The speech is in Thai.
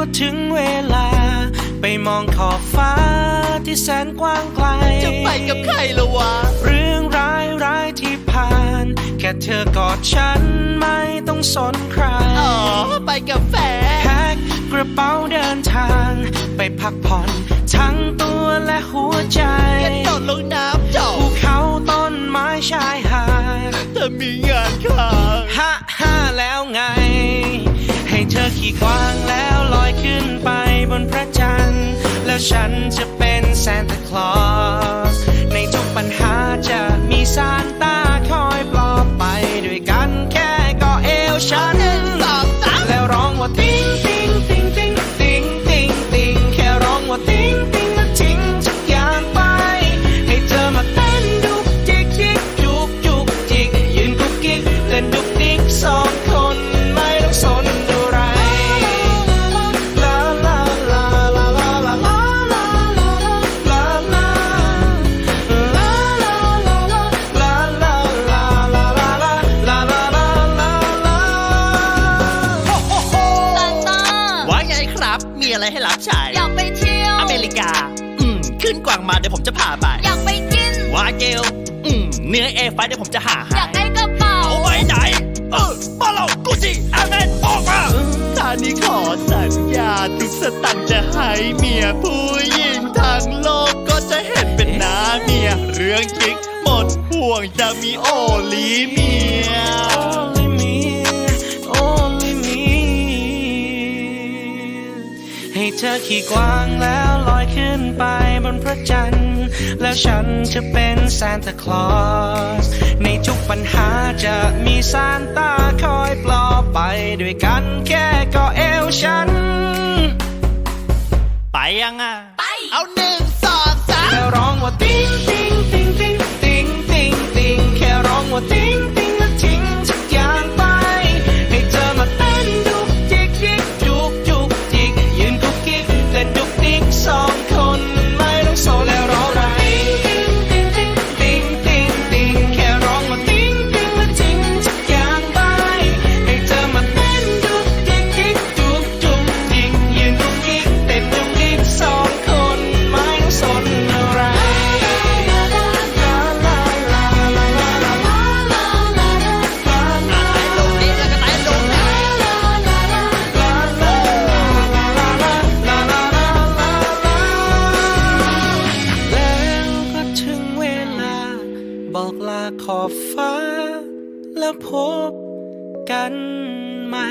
ก็ถึงเวลา ไปมองขอบฟ้าที่แสนกว้างไกล จะไปกับใครละวะ เรื่องร้ายร้ายที่ผ่าน แค่เธอกอดฉันไม่ต้องสนใคร อ๋อ ไปกับแฟนแพ็คกระเป๋าเดินทาง ไปพักผ่อนทั้งตัวและหัวใจกระโดดลงน้ำจบภูเขาต้นไม้ชายหาดเธอมีงาน ฉันจะเป็น มาเดี๋ยวผมจะพาไป อยากไปกิน วาเกลอืมเนื้อเอไฟเดี๋ยวผมจะหาอให้ยากได้กระเป๋า เอาไว้ไหน เออมาเรากูจิอาเมนออกมาท่านี้ขอสัญญาทุกสตังค์จะให้เมียผู้หญิงทั้งโลกก็จะเห็นเป็นหน้าเมีย เรื่องกิ๊กหมดห่วงจะมีโอลีเมีย Only me Only me ให้เธอขี่กวางแล้วลอย ขึ้นไปบนพระจันทร์ แล้วฉันจะเป็นซานตาคลอส ในทุกปัญหาจะมีซานตาคอยปลอบไปด้วยกันแค่ก็เอวฉัน ไปยังอะไปเอาหนึ่งสองสามแค่ร้องว่าติ๊ สองคนไม่ต้องสน ขอบฟ้าแล้วพบกันใหม่